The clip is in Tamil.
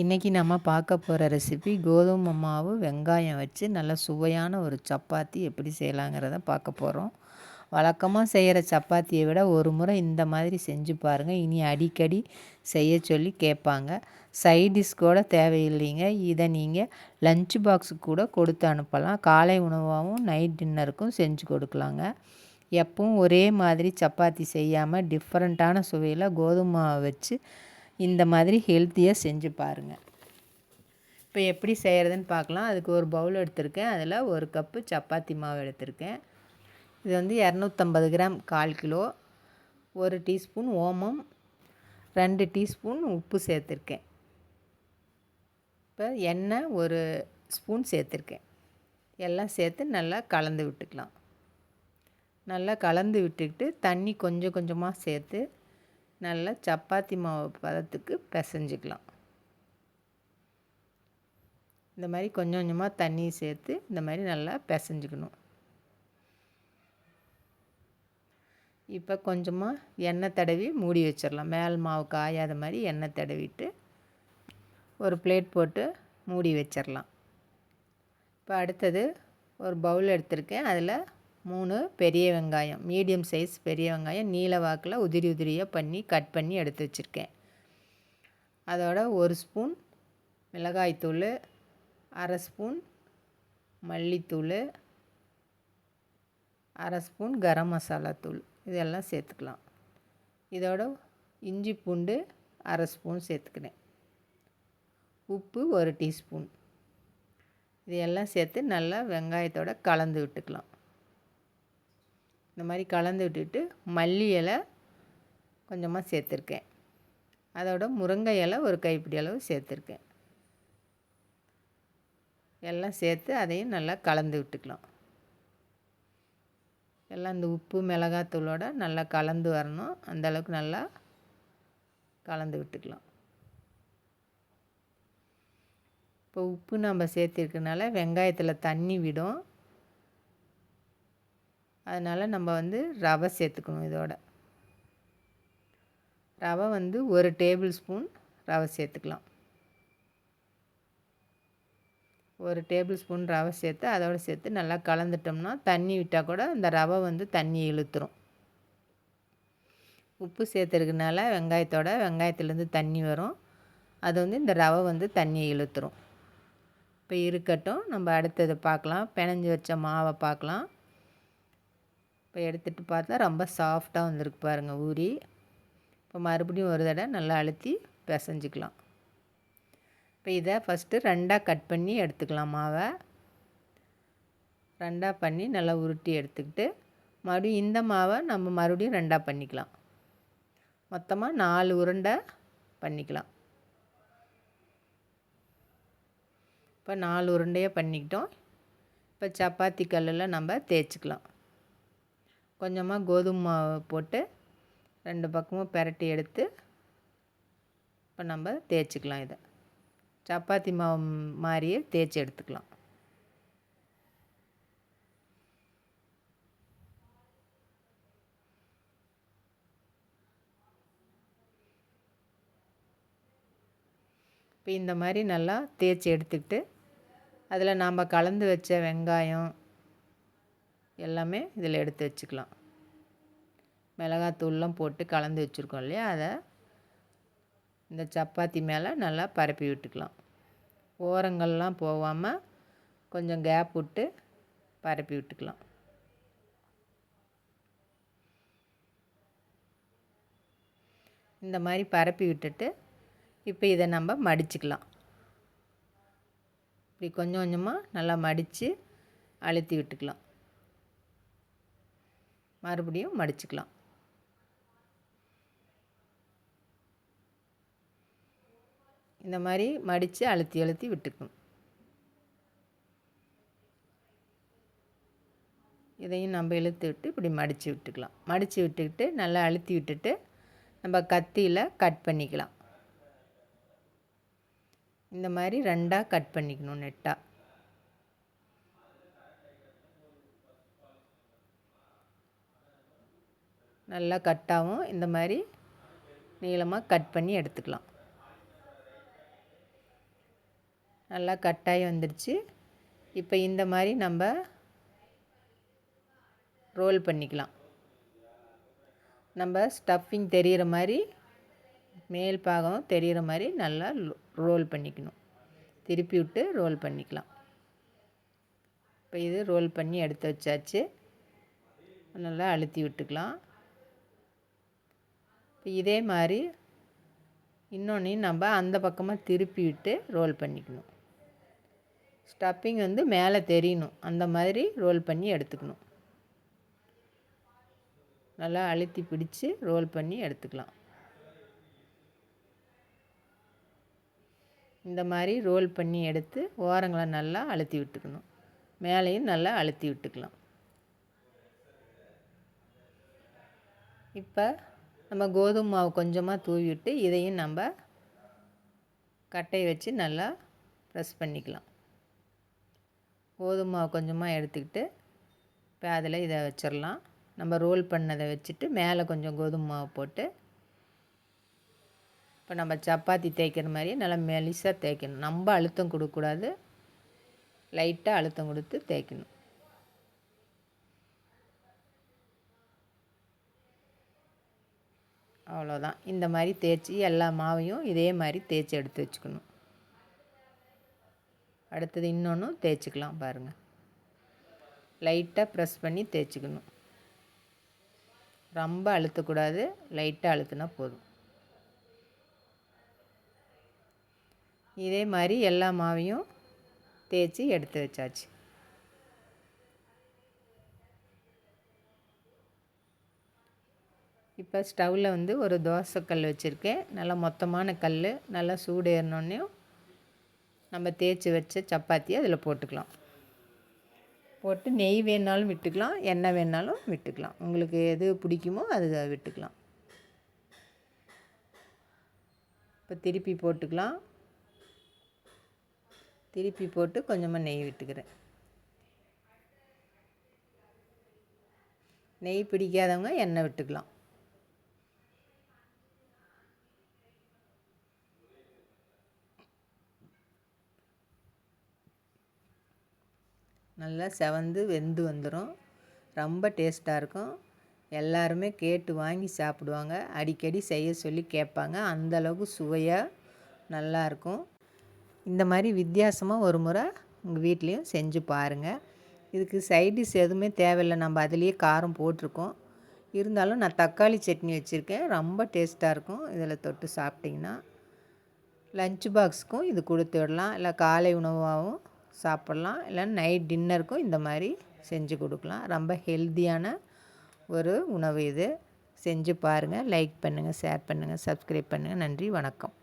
இன்றைக்கி நம்ம பார்க்க போகிற ரெசிபி கோதுமை மாவு வெங்காயம் வச்சு நல்ல சுவையான ஒரு சப்பாத்தி எப்படி செய்யலாங்கிறத பார்க்க போகிறோம் வழக்கமாக செய்கிற சப்பாத்தியை விட ஒரு முறை இந்த மாதிரி செஞ்சு பாருங்கள் இனி அடிக்கடி செய்ய சொல்லி கேட்பாங்க. சைடிஷ் கூட தேவையில்லைங்க. இதை நீங்கள் லஞ்ச் பாக்ஸுக்கு கூட கொடுத்து அனுப்பலாம். காலை உணவாகவும் நைட் டின்னருக்கும் செஞ்சு கொடுக்கலாங்க. எப்பவும் ஒரே மாதிரி சப்பாத்தி செய்யாமல் டிஃப்ரெண்ட்டான சுவையில் கோதுமை வச்சு இந்த மாதிரி ஹெல்த்தியாக செஞ்சு பாருங்கள் இப்போ எப்படி செய்கிறதுன்னு பார்க்கலாம். அதுக்கு ஒரு பவுல் எடுத்திருக்கேன். அதில் ஒரு கப்பு சப்பாத்தி மாவு எடுத்திருக்கேன். இது வந்து இரநூத்தம்பது கிராம் கால் கிலோ ஒரு டீஸ்பூன் ஓமம் ரெண்டு டீஸ்பூன் உப்பு சேர்த்துருக்கேன். இப்போ எண்ணெய் ஒரு ஸ்பூன் சேர்த்துருக்கேன். எல்லாம் சேர்த்து நல்லா கலந்து விட்டுக்கலாம். நல்லா கலந்து விட்டுக்கிட்டு தண்ணி கொஞ்சம் கொஞ்சமாக சேர்த்து நல்லா சப்பாத்தி மாவு பதத்துக்கு பிசைஞ்சிக்கலாம். இந்த மாதிரி கொஞ்சம் கொஞ்சமாக தண்ணி சேர்த்து இந்த மாதிரி நல்லா பிசைஞ்சிக்கணும். இப்போ கொஞ்சமாக எண்ணெய் தடவி மூடி வச்சிடலாம். மேல் மாவு காயாத மாதிரி எண்ணெய் தடவிட்டு ஒரு பிளேட் போட்டு மூடி வச்சிடலாம். இப்போ அடுத்தது ஒரு பவுல் எடுத்திருக்கேன். அதில் மூணு பெரிய வெங்காயம் மீடியம் சைஸ் பெரிய வெங்காயம் நீல வாக்கில் உதிரி உதிரியாக பண்ணி கட் பண்ணி எடுத்து வச்சுருக்கேன். அதோட ஒரு ஸ்பூன் மிளகாய்த்தூள் அரை ஸ்பூன் மல்லித்தூள் அரை ஸ்பூன் கரம் மசாலா தூள். இதெல்லாம் சேர்த்துக்கலாம். இதோட இஞ்சி பூண்டு அரை ஸ்பூன் சேர்த்துக்கிறேன். உப்பு ஒரு டீஸ்பூன். இது எல்லாம் சேர்த்து நல்லா வெங்காயத்தோடு கலந்து விட்டுக்கலாம். இந்த மாதிரி கலந்து விட்டுட்டு மல்லி இலை கொஞ்சமாக சேர்த்துருக்கேன். அதோட முருங்கை இலை ஒரு கைப்பிடி அளவு சேர்த்துருக்கேன். எல்லாம் சேர்த்து அதையும் நல்லா கலந்து விட்டுக்கலாம். எல்லாம் இந்த உப்பு மிளகாத்தூளோட நல்லா கலந்து வரணும். அந்தளவுக்கு நல்லா கலந்து விட்டுக்கலாம். இப்போ உப்பு நம்ம சேர்த்துருக்கனால வெங்காயத்தில் தண்ணி விடும். அதனால் நம்ம வந்து ரவை சேர்த்துக்கணும் இதோட. ரவை வந்து ஒரு டேபிள் ஸ்பூன் ரவை சேர்த்துக்கலாம். ஒரு டேபிள் ஸ்பூன் ரவை சேர்த்து அதோடு சேர்த்து நல்லா கலந்துட்டோம்னா தண்ணி விட்டால் கூட அந்த ரவை வந்து தண்ணி இழுத்துரும். உப்பு சேர்த்துருக்கனால வெங்காயத்தோட வெங்காயத்துலேருந்து தண்ணி வரும். அது வந்து இந்த ரவை வந்து தண்ணியை இழுத்துரும். இப்போ இருக்கட்டும் நம்ம அடுத்தது பார்க்கலாம். பிணைஞ்சி வச்ச மாவை பார்க்கலாம். இப்போ எடுத்துகிட்டு பார்த்தா ரொம்ப சாஃப்டாக வந்திருக்கு பாருங்கள் ஊறி. இப்போ மறுபடியும் ஒரு தடவை நல்லா அழுத்தி பிசைஞ்சிக்கலாம். இப்போ இதை ஃபஸ்ட்டு ரெண்டாக கட் பண்ணி எடுத்துக்கலாம் மாவை. ரெண்டாக பண்ணி நல்லா உருட்டி எடுத்துக்கிட்டு மறுபடியும் இந்த மாவை நம்ம மறுபடியும் ரெண்டாக பண்ணிக்கலாம். மொத்தமாக நாலு உருண்டை பண்ணிக்கலாம். இப்போ நாலு உருண்டையாக பண்ணிக்கிட்டோம். இப்போ சப்பாத்தி கல்லில் நம்ம தேய்ச்சிக்கலாம். கொஞ்சமாக கோதுமை மாவு போட்டு ரெண்டு பக்கமும் பெரட்டி எடுத்து இப்போ நம்ம தேய்ச்சிக்கலாம் இதை. சப்பாத்தி மாவு மாதிரியே தேய்ச்சி எடுத்துக்கலாம். இப்போ இந்த மாதிரி நல்லா தேய்ச்சி எடுத்துக்கிட்டு அதில் நாம் கலந்து வச்ச வெங்காயம் எல்லாமே இதில் எடுத்து வச்சுக்கலாம். மிளகாத்தூள்லாம் போட்டு கலந்து வச்சுருக்கோம் இல்லையா? அதை இந்த சப்பாத்தி மேலே நல்லா பரப்பி விட்டுக்கலாம். ஓரங்கள்லாம் போகாமல் கொஞ்சம் கேப் விட்டு பரப்பி விட்டுக்கலாம். இந்த மாதிரி பரப்பி விட்டுட்டு இப்போ இதை நம்ம மடிச்சுக்கலாம். இப்படி கொஞ்சம் கொஞ்சமாக நல்லா மடித்து அழுத்தி விட்டுக்கலாம். மறுபடியும் மடிச்சுக்கலாம். இந்த மாதிரி மடித்து அழுத்தி அழுத்தி விட்டுக்கணும். இதையும் நம்ம இழுத்து விட்டு இப்படி மடித்து விட்டுக்கலாம். மடித்து விட்டுக்கிட்டு நல்லா அழுத்தி விட்டுட்டு நம்ம கத்தியில் கட் பண்ணிக்கலாம். இந்த மாதிரி ரெண்டாக கட் பண்ணிக்கணும் நெட்டாக நல்லா கட்டாகவும் இந்த மாதிரி நீளமாக கட் பண்ணி எடுத்துக்கலாம். நல்லா கட்டாகி வந்துடுச்சு இப்போ இந்த மாதிரி நம்ம ரோல் பண்ணிக்கலாம். நம்ம ஸ்டஃபிங் தெரிகிற மாதிரி மேல் பாகம் தெரிகிற மாதிரி நல்லா ரோல் பண்ணிக்கணும். திருப்பி விட்டு ரோல் பண்ணிக்கலாம். இப்போ இது ரோல் பண்ணி எடுத்து வச்சாச்சு. நல்லா அழுத்தி விட்டுக்கலாம். இப்போ இதே மாதிரி இன்னொன்றையும் நம்ம அந்த பக்கமாக திருப்பி விட்டு ரோல் பண்ணிக்கணும். ஸ்டப்பிங் வந்து மேலே தெரியணும். அந்த மாதிரி ரோல் பண்ணி எடுத்துக்கணும். நல்லா அழுத்தி பிடிச்சி ரோல் பண்ணி எடுத்துக்கலாம். இந்த மாதிரி ரோல் பண்ணி எடுத்து ஓரங்களை நல்லா அழுத்தி விட்டுக்கணும். மேலேயும் நல்லா அழுத்தி விட்டுக்கலாம். இப்போ நம்ம கோதுமை மாவு கொஞ்சமாக தூவிட்டு இதையும் நம்ம கட்டையை வச்சு நல்லா ப்ரெஸ் பண்ணிக்கலாம். கோதுமை மாவு கொஞ்சமாக எடுத்துக்கிட்டு இப்போ அதில் இதை வச்சிடலாம் நம்ம ரோல் பண்ணதை வச்சுட்டு மேலே கொஞ்சம் கோதுமை மாவு போட்டு இப்போ நம்ம சப்பாத்தி தேய்க்கிற மாதிரியே நல்லா மெலிசாக தேய்க்கணும். நம்ம அழுத்தம் கொடுக்கக்கூடாது. லைட்டாக அழுத்தம் கொடுத்து தேய்க்கணும். அவ்வளோதான் இந்த மாதிரி தேய்ச்சி எல்லா மாவையும் இதே மாதிரி தேய்ச்சி எடுத்து வச்சுக்கணும். அடுத்தது இன்னொன்றும் தேய்ச்சிக்கலாம் பாருங்கள் லைட்டாக ப்ரெஸ் பண்ணி தேய்ச்சிக்கணும். ரொம்ப அழுத்தக்கூடாது. லைட்டாக அழுத்துனா போதும். இதே மாதிரி எல்லா மாவையும் தேய்ச்சி எடுத்து வச்சாச்சு. இப்போ ஸ்டவ்வில் வந்து ஒரு தோசைக்கல் வச்சுருக்கேன். நல்லா மொத்தமான கல் நல்லா சூடு ஏறினோடனையும் நம்ம தேய்ச்சி வச்ச சப்பாத்தியை அதில் போட்டுக்கலாம். போட்டு நெய் வேணாலும் விட்டுக்கலாம் எண்ணெய் வேணாலும் விட்டுக்கலாம். உங்களுக்கு எது பிடிக்குமோ அது விட்டுக்கலாம். இப்போ திருப்பி போட்டுக்கலாம். திருப்பி போட்டு கொஞ்சமாக நெய் விட்டுக்கிறேன். நெய் பிடிக்காதவங்க எண்ணெய் விட்டுக்கலாம். நல்லா செவந்து வெந்து வந்துடும் ரொம்ப டேஸ்ட்டாக இருக்கும். எல்லாருமே கேட்டு வாங்கி சாப்பிடுவாங்க. அடிக்கடி செய்ய சொல்லி கேட்பாங்க. அந்தளவுக்கு சுவையாக நல்லாயிருக்கும் இந்த மாதிரி வித்தியாசமாக ஒரு முறை உங்கள் வீட்லேயும் செஞ்சு பாருங்கள் இதுக்கு சைடிஷ் எதுவுமே தேவையில்லை. நம்ம அதுலேயே காரம் போட்டிருக்கோம். இருந்தாலும் நான் தக்காளி சட்னி வச்சுருக்கேன். ரொம்ப டேஸ்ட்டாக இருக்கும். இதில் தொட்டு சாப்பிட்டிங்கன்னா லஞ்ச் பாக்ஸுக்கும் இது கொடுத்து விடலாம். இல்லை காலை உணவாகவும் சாப்பிட்லாம். இல்லை நைட் டின்னருக்கும் இந்த மாதிரி செஞ்சு கொடுக்கலாம். ரொம்ப ஹெல்த்தியான ஒரு உணவு இது. செஞ்சு பாருங்கள் லைக் பண்ணுங்கள் ஷேர் பண்ணுங்கள் சப்ஸ்கிரைப் பண்ணுங்கள் நன்றி வணக்கம்.